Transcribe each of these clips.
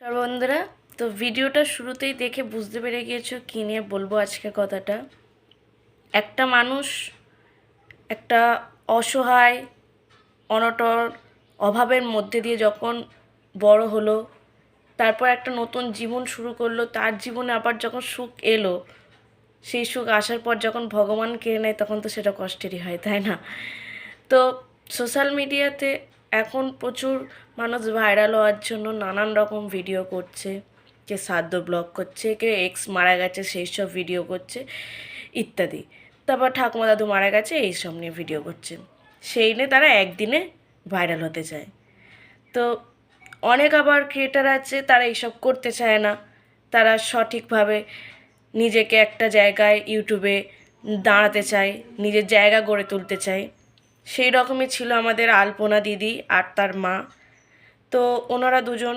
নমস্কার বন্ধুরা। তো ভিডিওটা শুরুতেই দেখে বুঝতে পেরে গিয়েছো কী নিয়ে বলব আজকে কথাটা। একটা মানুষ একটা অসহায়, অনটর, অভাবের মধ্যে দিয়ে যখন বড় হলো, তারপর একটা নতুন জীবন শুরু করল, তার জীবনে আবার যখন সুখ এলো, সেই সুখ আসার পর যখন ভগবান কেড়ে নেয় তখন তো সেটা কষ্টেরই হয়, তাই না? তো সোশ্যাল মিডিয়াতে এখন প্রচুর মানুষ ভাইরাল হওয়ার জন্য নানান রকম ভিডিও করছে, কে সাধ্য ব্লগ করছে, কে এক্স মারা গেছে, সেই সব ভিডিও করছে, ইত্যাদি। তারপর ঠাকুমা দাদু মারা গেছে, এই সব নিয়ে ভিডিও করছে। সেই নিয়ে তারা একদিনে ভাইরাল হতে চায়। তো অনেক আবার ক্রিয়েটার আছে, তারা এইসব করতে চায় না। তারা সঠিকভাবে নিজেকে একটা জায়গায় ইউটিউবে দাঁড়াতে চায়, নিজের জায়গা গড়ে তুলতে চায়। সেই রকমই ছিল আমাদের আলপনা দিদি আর তার মা। তো ওনারা দুজন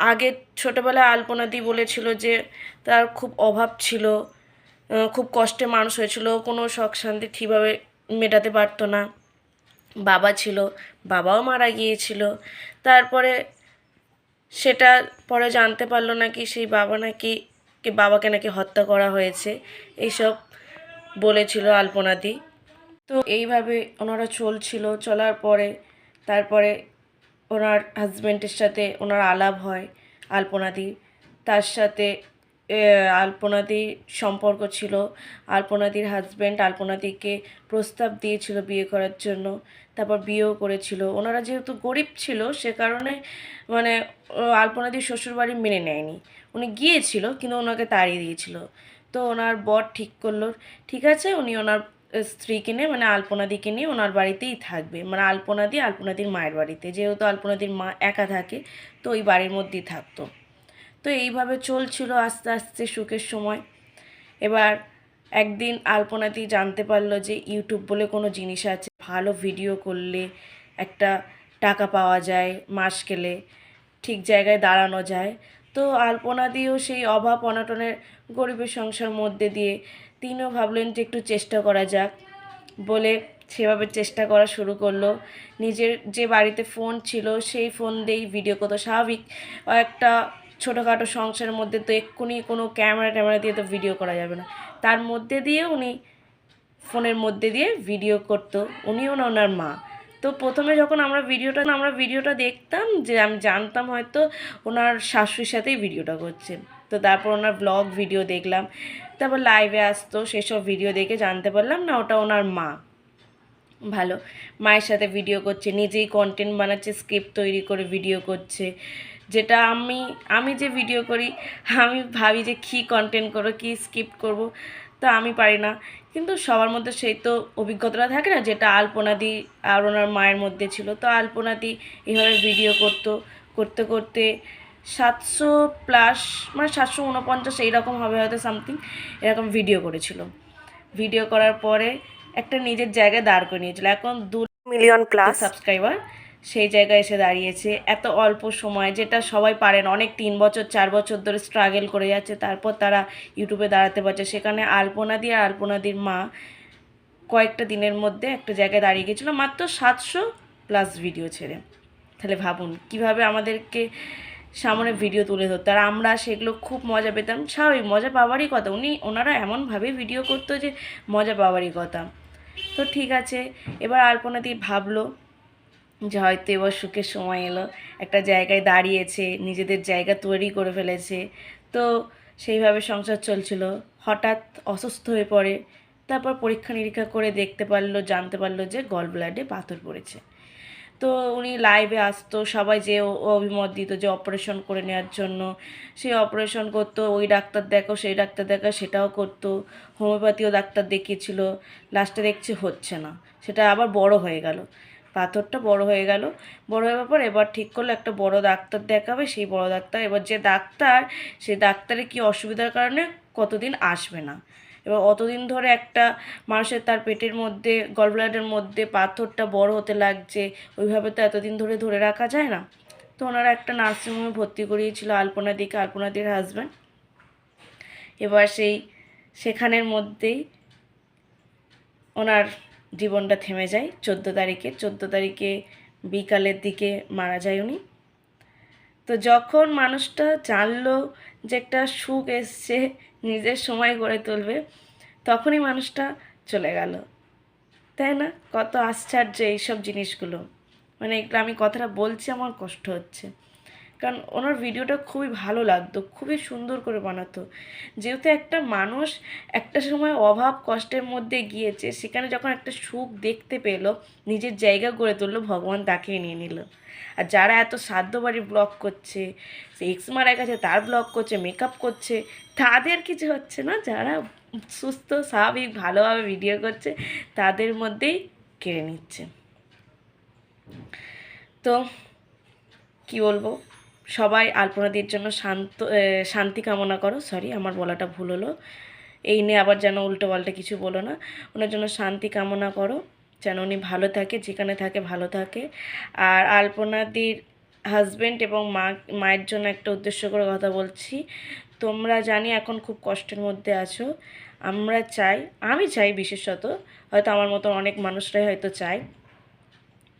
আগে ছোটোবেলায় আলপনা দি বলেছিল যে তার খুব অভাব ছিল খুব কষ্টে মানুষ হয়েছিল, কোনো শখ শান্তি ঠিকভাবে মেটাতে পারতো না। বাবা ছিল, বাবাও মারা গিয়েছিল। তারপরে সেটা পরে জানতে পারল নাকি সেই বাবা নাকি, বাবাকে নাকি হত্যা করা হয়েছে, এইসব বলেছিল আলপনাদি তো এইভাবে ওনারা চলছিল। চলার পরে তারপরে ওনার হাজব্যান্ডের সাথে ওনার আলাপ হয় আলপনাদি তার সাথে আলপনাদির সম্পর্ক ছিল। আলপনাদির হাজব্যান্ড আলপনাদিকে প্রস্তাব দিয়েছিল বিয়ে করার জন্য, তারপর বিয়েও করেছিল। ওনারা যেহেতু গরিব ছিল, সে কারণে মানে আলপনাদির শ্বশুরবাড়ি মেনে নেয়নি। উনি গিয়েছিল, কিন্তু ওনাকে তাড়িয়ে দিয়েছিল। তো ওনার বর ঠিক করল, ঠিক আছে, উনি ওনার স্ত্রীকে নিয়ে মানে আলপনাদিকে নিয়ে ওনার বাড়িতেই থাকবে। মানে আলপনাদি আলপনাদির মায়ের বাড়িতে। যেহেতু আলপনাদির মা একা থাকে, তো ওই বাড়ির মধ্যেই থাকতো। তো এইভাবে চলছিল আস্তে আস্তে সুখের সময়। এবার একদিন আলপনাদি জানতে পারল যে ইউটিউব বলে কোনো জিনিস আছে। ভালো ভিডিও করলে একটা টাকা পাওয়া যায় মাস গেলে, ঠিক জায়গায় দাঁড়ানো যায়। তো আলপনাদিও সেই অভাব অনাটনের গরিবের সংসার মধ্যে দিয়ে তিনিও ভাবলেন যে একটু চেষ্টা করা যাক বলে সেভাবে চেষ্টা করা শুরু করল। নিজের যে বাড়িতে ফোন ছিল সেই ফোন দিয়েই ভিডিও করতো। স্বাভাবিক একটা ছোটোখাটো সংসারের মধ্যে তো এক্ষুনি কোনো ক্যামেরা ট্যামেরা দিয়ে তো ভিডিও করা যাবে না। তার মধ্যে দিয়ে উনি ফোনের মধ্যে দিয়ে ভিডিও করতো। উনিও না, ওনার মা। তো প্রথমে যখন আমরা ভিডিওটা আমরা ভিডিওটা দেখতাম যে আমি জানতাম হয়তো ওনার শাশুড়ির সাথেই ভিডিওটা করছে। তো তারপর ওনার ব্লগ ভিডিও দেখলাম। তারপর লাইভে আসতো, সেসব ভিডিও দেখে জানতে পারলাম, না ওটা ওনার মা। ভালো। মায়ের সাথে ভিডিও করছে, নিজেই কন্টেন্ট বানাচ্ছে স্ক্রিপ্ট তৈরি করে ভিডিও করছে। যেটা আমি আমি যে ভিডিও করি, আমি ভাবি যে কী কন্টেন্ট করব, কী স্ক্রিপ্ট করব, তো আমি পারি না। কিন্তু সবার মধ্যে সেই তো অভিজ্ঞতাটা থাকে না, যেটা আলপনাদি আর ওনার মায়ের মধ্যে ছিল। তো আলপনাদি এইভাবে ভিডিও করতো, করতে করতে সাতশো প্লাস মানে সাতশো উনপঞ্চাশ এইরকম হবে হয়তো সামথিং এরকম ভিডিও করেছিল। ভিডিও করার পরে একটা নিজের জায়গায় দাঁড় করে নিয়েছিল। এখন দু মিলিয়ন প্লাস সাবস্ক্রাইবার সেই জায়গায় এসে দাঁড়িয়েছে। এত অল্প সময় যেটা সবাই পারেন অনেক তিন বছর চার বছর ধরে স্ট্রাগল করে যাচ্ছে। তারপর তারা ইউটিউবে দাঁড়াতে পারছে। সেখানে আলপনাদি আর আলপনাদির মা কয়েকটা দিনের মধ্যে একটা জায়গায় দাঁড়িয়ে গেছিল। মাত্র সাতশো প্লাস ভিডিও ছেড়ে। তাহলে ভাবুন কীভাবে আমাদেরকে সামনে ভিডিও তুলে ধরতো। আর আমরা সেগুলো খুব মজা পেতাম। স্বাভাবিক, মজা পাওয়ারই কথা। উনি, ওনারা এমনভাবে ভিডিও করতো যে মজা পাওয়ারই কথা। তো ঠিক আছে, এবার আলপনাদি ভাবলো যে হয়তো এবার সুখের সময় এলো। একটা জায়গায় দাঁড়িয়েছে, নিজেদের জায়গা তৈরি করে ফেলেছে। তো সেইভাবে সংসার চলছিল। হঠাৎ অসুস্থ হয়ে পড়ে। তারপর পরীক্ষা নিরীক্ষা করে দেখতে পারল, জানতে পারল যে গল ব্লাডে পাথর পড়েছে। তো উনি লাইভে আসতো, সবাই যে অভিমত দিত যে অপারেশন করে নেওয়ার জন্য। সেই অপারেশন করতো, ওই ডাক্তার দেখো, সেই ডাক্তার দেখো, সেটাও করতো। হোমিওপ্যাথিও ডাক্তার দেখিয়েছিল। লাস্টে দেখছে হচ্ছে না। সেটা আবার বড় হয়ে গেল। পাথরটা বড় হয়ে গেল। বড় হওয়ার পর এবার ঠিক করল, একটা বড় ডাক্তার দেখাবে, সেই বড় ডাক্তার। এবার যে ডাক্তার সেই ডাক্তারের কি অসুবিধার কারণে কতদিন আসবে না? এবার অতদিন ধরে একটা মানুষের তার পেটের মধ্যে গলব্লাডের মধ্যে পাথরটা বড় হতে লাগছে, ওইভাবে তো এতদিন ধরে ধরে রাখা যায় না। তো ওনারা একটা নার্সিংহোমে ভর্তি করিয়েছিল আলপনাদিকে আলপনাদির হাজব্যান্ড এবার সেই, সেখানের মধ্যেই ওনার জীবনটা থেমে যায়, চোদ্দ তারিখে। চোদ্দ তারিখে বিকালের দিকে মারা যায় উনি। তো যখন মানুষটা জানলো যে একটা সুখ এসছে, নিজের সময় গড়ে তুলবে, তখনই মানুষটা চলে গেল। তাই না? কত আশ্চর্য এইসব জিনিসগুলো। মানে এগুলো আমি কথাটা বলছি, আমার কষ্ট হচ্ছে। কারণ ওনার ভিডিওটা খুবই ভালো লাগতো, খুবই সুন্দর করে বানাতো। যেহেতু একটা মানুষ একটা সময় অভাব কষ্টের মধ্যে গিয়েছে, সেখানে যখন একটা সুখ দেখতে পেল, নিজের জায়গা গড়ে তুললো, ভগবান তাকে নিয়ে নিল। আর যারা এত সাধ্য বাড়ি ব্লগ করছে এক্স মারা গেছে তার ব্লগ করছে মেকআপ করছে, তাদের কিছু হচ্ছে না? যারা সুস্থ, স্বাভাবিক, ভালোভাবে ভিডিও করছে, তাদের মধ্যেই কেড়ে নিচ্ছে। তো কি বলব? সবাই আলপনাদির জন্য শান্ত শান্তি কামনা করো। সরি আমার বলাটা ভুল হলো। এই নিয়ে আবার যেন উল্টো পাল্টা কিছু বলো না। ওনার জন্য শান্তি কামনা করো, যেন উনি ভালো থাকে, যেখানে থাকে ভালো থাকে। আর আলপনাদির হাজব্যান্ড এবং মা, মায়ের জন্য একটা উদ্দেশ্য করে কথা বলছি। তোমরা জানি এখন খুব কষ্টের মধ্যে আছো। আমরা চাই, আমি চাই বিশেষত, হয়তো আমার মতো অনেক মানুষরাই হয়তো চায়।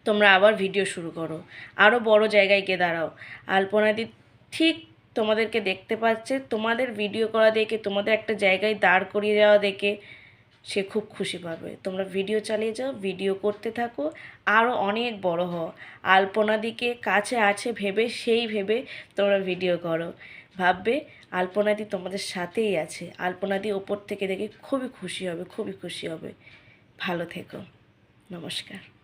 তোমরা আবার ভিডিও শুরু করো। আরও বড় জায়গায় গিয়ে দাঁড়াও। আলপনাদি ঠিক তোমাদেরকে দেখতে পাচ্ছে, তোমাদের ভিডিও করা দেখে, তোমাদের একটা জায়গায় দাঁড় করিয়ে যাওয়া দেখে সে খুব খুশি পাবে। তোমরা ভিডিও চালিয়ে যাও, ভিডিও করতে থাকো আরও অনেক বড় হও। আলপনাদিকে কাছে আছে ভেবে, সেই ভেবে তোমরা ভিডিও করো। ভাববে আলপনাদি তোমাদের সাথেই আছে। আলপনাদি ওপর থেকে দেখে খুবই খুশি হবে, খুবই খুশি হবে। ভালো থেকো। নমস্কার।